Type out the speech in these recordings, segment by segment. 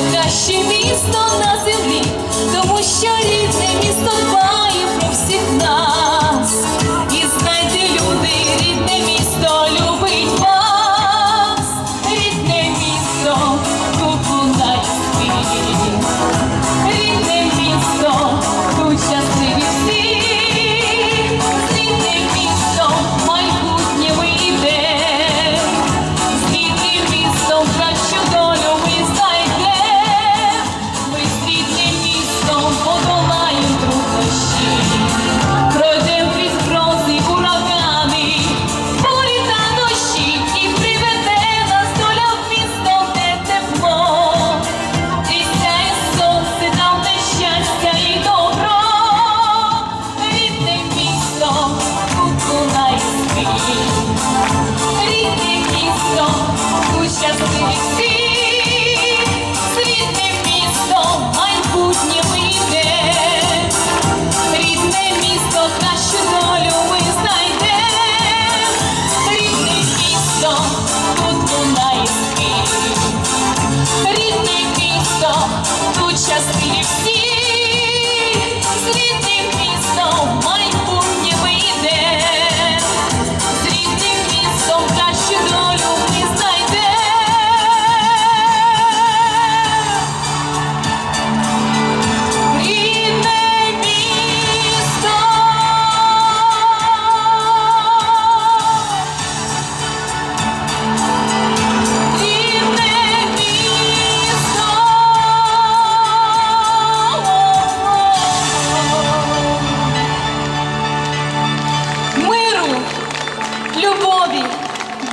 найкраще місто на землі, тому що рідне.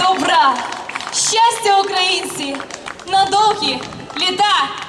Добра, щастя українці на довгі літа.